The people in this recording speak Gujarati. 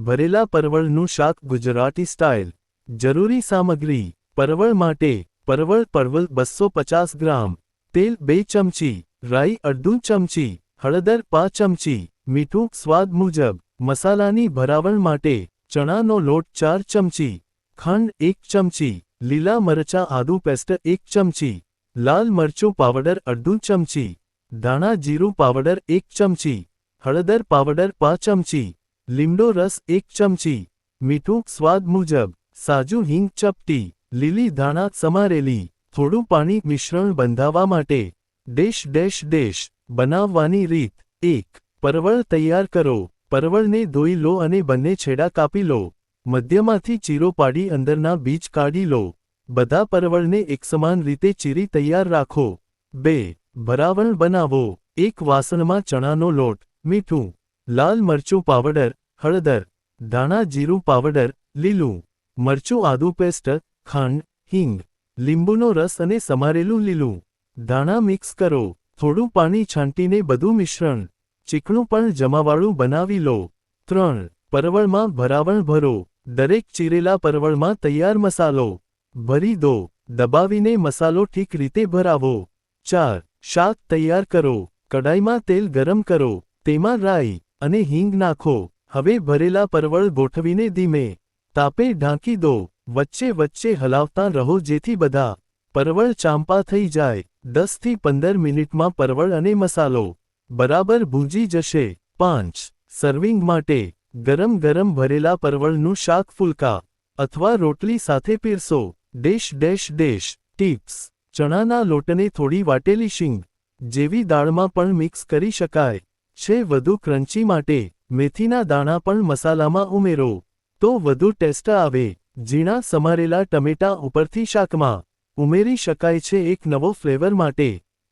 ભરેલા પરવળનું શાક ગુજરાતી સ્ટાઇલ. જરૂરી સામગ્રી, પરવળ માટે, પરવળ પરવળ બસો પચાસ ગ્રામ. તેલ બે ચમચી, રાઈ અડધું ચમચી, હળદર પાંચ ચમચી, મીઠું સ્વાદ મુજબ. મસાલાની ભરાવણ માટે ચણાનો લોટ ચાર ચમચી, ખંડ એક ચમચી, લીલા મરચાં આદુ પેસ્ટ એક ચમચી, લાલ મરચું પાવડર અડધું ચમચી, ધાણા જીરું પાવડર એક ચમચી, હળદર પાવડર પાંચ ચમચી લીમડો રસ એક ચમચી, મીઠું સ્વાદ મુજબ, સાજુ હિંગ ચપટી, લીલી ધાણા સમારેલી, થોડું પાણી મિશ્રણ બંધાવવા માટે, ડેશ ડેશ ડેશ, બનાવવાની રીત, એક, પરવળ તૈયાર કરો, પરવળને ધોઈ લો અને બંને છેડા કાપી લો, મધ્યમાંથી ચીરો પાડી અંદરના બીજ કાઢી લો, બધા પરવળને એકસમાન રીતે ચીરી તૈયાર રાખો, બે, ભરાવણ બનાવો, એક વાસણમાં ચણાનો લોટ, મીઠું, લાલ મરચું પાવડર હળદર, ધાણા, જીરું, પાવડર, લીલું, મરચું, આદુ પેસ્ટ, ખાંડ, હિંગ, લીંબુનો રસ અને સમારેલું લીલું. ધાણા મિક્સ કરો. થોડું પાણી છાંટીને બધું મિશ્રણ. ચીકણું પણ જમાવાળું બનાવી લો. ત્રણ, પરવળમાં ભરાવણ ભરો. દરેક ચીરેલા પરવળમાં તૈયાર મસાલો. ભરી દો. દબાવીને મસાલો ઠીક રીતે ભરાવો. ચાર, શાક તૈયાર કરો. કડાઈમાં તેલ ગરમ કરો. તેમાં રાઈ અને હિંગ નાખો. હવે ભરેલા પરવળ ગોઠવીને ધીમે તાપે ઢાંકી દો, વચ્ચે વચ્ચે હલાવતા રહો જેથી બધા પરવળ ચાંપા થઈ જાય. દસથી પંદર મિનિટમાં પરવળ અને મસાલો. બરાબર ભૂંજી જશે. પાંચ. સર્વિંગ માટે ગરમ ગરમ ભરેલા પરવળનું શાક ફુલકા અથવા રોટલી સાથે પીરસો. Dash dash dash. ટીપ્સ. ચણાના લોટને થોડી વાટેલી શીંગ. જેવી દાળમાં પણ મિક્સ કરી શકાય. છે વધુ ક્રન્ચી માટે મેથીના દાણા પણ મસાલામાં ઉમેરો. તો વધુ ટેસ્ટ આવે. ઝીણા સમારેલા ટમેટાં ઉપરથી શાકમાં. ઉમેરી શકાય છે એક નવો ફ્લેવર માટે.